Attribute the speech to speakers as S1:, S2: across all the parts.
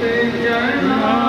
S1: जय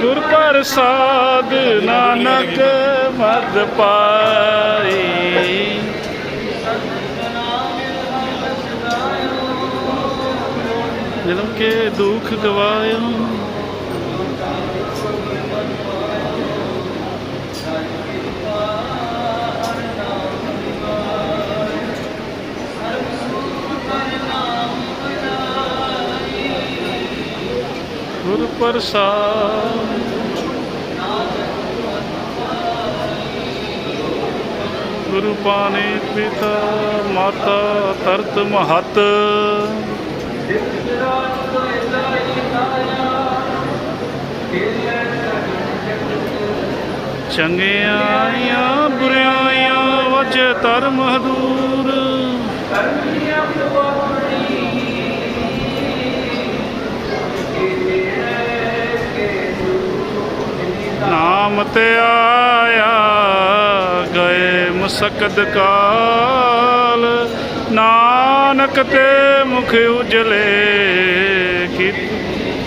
S1: ਗੁਰ ਪ੍ਰਸਾਦ ਨਾਨਕ ਮਦ ਪਾਈ। ਜਨਮ ਕੇ ਦੁੱਖ ਗਵਾਇਓ ਗੁਰ ਪ੍ਰਸਾਦ ਗੁਰੂ ਪਾਣੀ ਪਿਤਾ ਮਾਤਾ ਤਰਤ ਮਹਤ। ਚੰਗਿਆਈਆਂ ਬੁਰਿਆਈਆਂ ਵਜ ਧਰਮ ਹਦੂਰ। ਨਾਮ ਤੇ ਆਇਆ ਗਏ ਕਾਲ, ਨਾਨਕ ਤੇ ਮੁਖ ਉਜਲੇ ਕੀ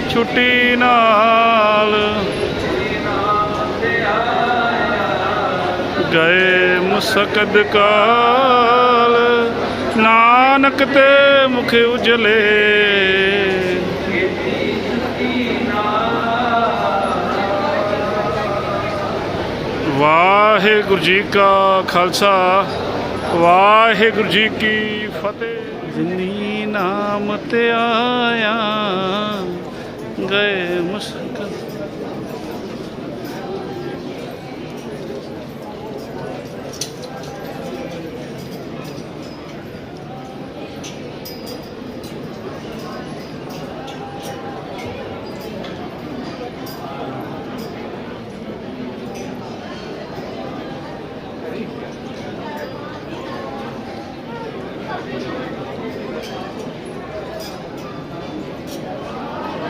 S1: ਛੁੱਟੀ ਨਾਲ। ਗਏ ਮੁਸਕਦ ਕਾਲ, ਨਾਨਕ ਤੇ ਮੁਖ ਉਜਲੇ ਵਾਹਿਗੁਰੂ ਜੀ ਕਾ ਖਾਲਸਾ ਵਾਹਿਗੁਰੂ ਜੀ ਕੀ ਫਤਿਹ। ਜਿਨੀ ਨਾਮ ਤੇ ਆਇਆ ਗਏ ਮੁਸ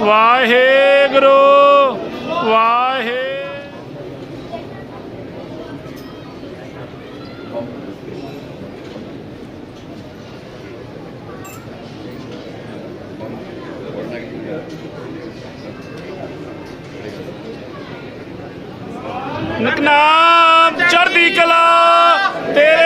S1: ਵਾਹਿਗੁਰੂ ਵਾਹਿ। ਨਕਨਾਮ ਚੜ੍ਹਦੀ ਕਲਾ ਤੇਰੇ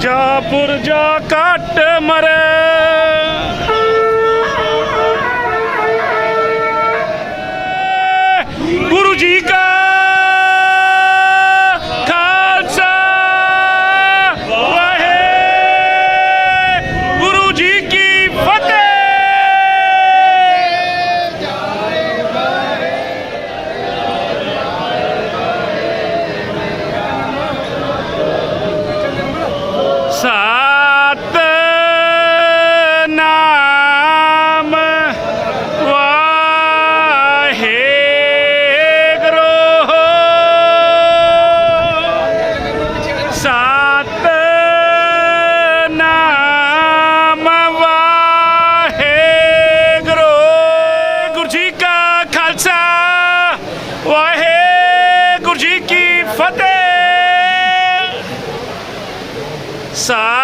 S1: ਜਾ ਪੁਰ ਜਾ ਕੱਟ ਮਰੇ। ਗੁਰੂ ਜੀ ਕਾ Ah.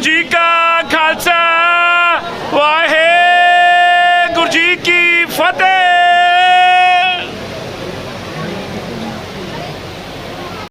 S1: por!